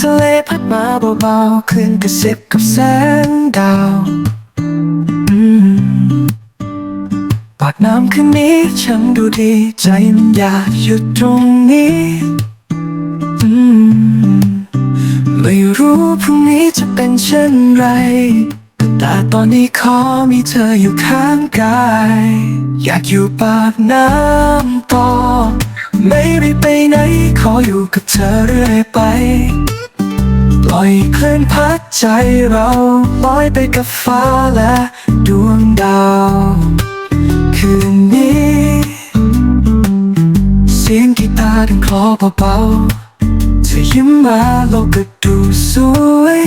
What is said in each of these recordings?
ทะเลพัดมาเบาๆคลื่นกระซิบกับแสงดาวปากน้ำคืนนี้ช่างดูดีใจมันอยากหยุดตรงนี้ไม่รู้พรุ่งนี้จะเป็นเช่นไร แต่ตอนนี้ขอมีเธออยู่ข้างกาย อยากอยู่ปากน้ำต่อ ไม่ได้ไปไหน ขออยู่กับเธอเรื่อยไป ปล่อยคลื่นพัดใจเราลอยไปกับฟ้าและดวงดาว คืนนี้ เสียงกีตาร์ดังคลอเบาๆเธอยิ้มมาโลกก็ดูสวย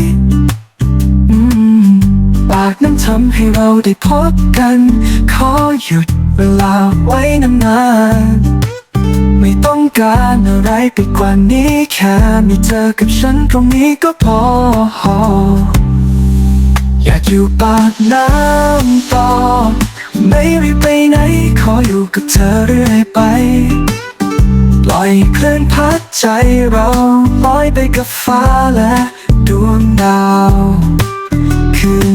ปากนั้นทำให้เราได้พบกัน ขอหยุดเวลาไว้นานๆ ไม่ต้องการอะไรไปกว่านี้แค่มีเธอกับฉันตรงนี้ก็พอ อยากอยู่ปากน้ำต่อ ไม่รีบไปไหน ขออยู่กับเธอเรื่อยไป ปล่อยคลื่นพัดใจเราลอยไปกับฟ้าและดวงดาว คืน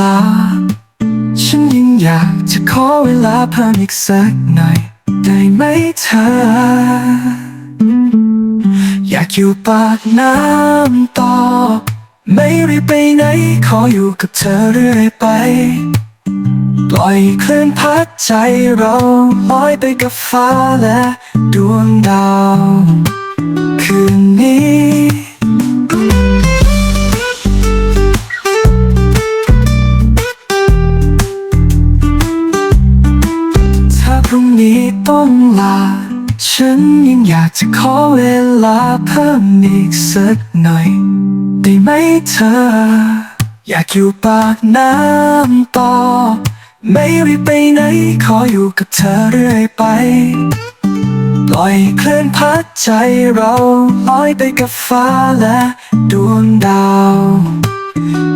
ลา ฉันยังอยากจะขอเวลาเพิ่มอีกสักหน่อย ได้ไหมเธอ อยากอยู่ปากน้ำต่อ ไม่รีบไปไหน ขออยู่กับเธอเรื่อยไป ปล่อยคลื่นพัดใจเราลอยไปกับฟ้าและดวงดาว รุ่งนี้ต้องลา ฉันยังอยากจะขอเวลาเพิ่มอีกสักหน่อย ได้ไหมเธอ อยากอยู่ปากน้ำต่อ ไม่รีบไปไหน ขออยู่กับเธอเรื่อยไปปล่อยเคลื่อนพัดใจเราลอยไปกับฟ้าและดวงดาว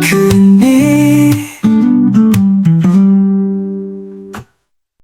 คืนนี้